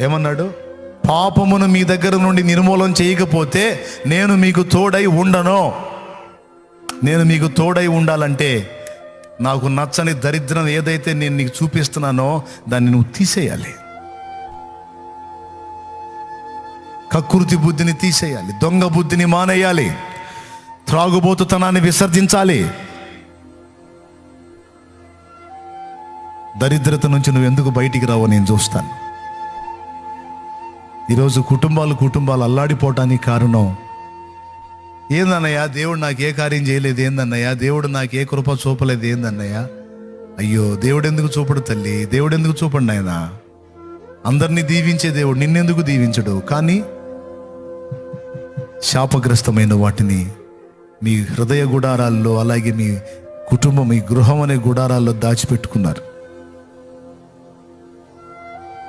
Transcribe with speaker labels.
Speaker 1: ఏమన్నాడు? పాపమును మీ దగ్గర నుండి నిర్మూలన చేయకపోతే నేను మీకు తోడై ఉండను. నేను మీకు తోడై ఉండాలంటే నాకు నచ్చని దరిద్రం ఏదైతే నేను నీకు చూపిస్తున్నానో దాన్ని నువ్వు తీసేయాలి. కకృతి బుద్ధిని తీసేయాలి దొంగ బుద్ధిని మానేయాలి త్రాగుబోతుతనాన్ని విసర్జించాలి. దరిద్రత నుంచి నువ్వు ఎందుకు బయటికి రావో నేను చూస్తాను. ఈరోజు కుటుంబాలు కుటుంబాలు అల్లాడిపోవటానికి కారణం ఏందన్నయ్యా? దేవుడు నాకు ఏ కార్యం చేయలేదు ఏందన్నయ్యా? దేవుడు నాకు ఏ కృప చూపలేదు ఏందన్నయ్యా? అయ్యో దేవుడు ఎందుకు చూపడు తల్లి? దేవుడు ఎందుకు చూపండి ఆయన అందరినీ దీవించే దేవుడు నిన్నెందుకు దీవించడు? కానీ శాపగ్రస్తమైన వాటిని మీ హృదయ గుడారాల్లో అలాగే మీ కుటుంబం మీ గృహం అనే గుడారాల్లో దాచిపెట్టుకున్నారు.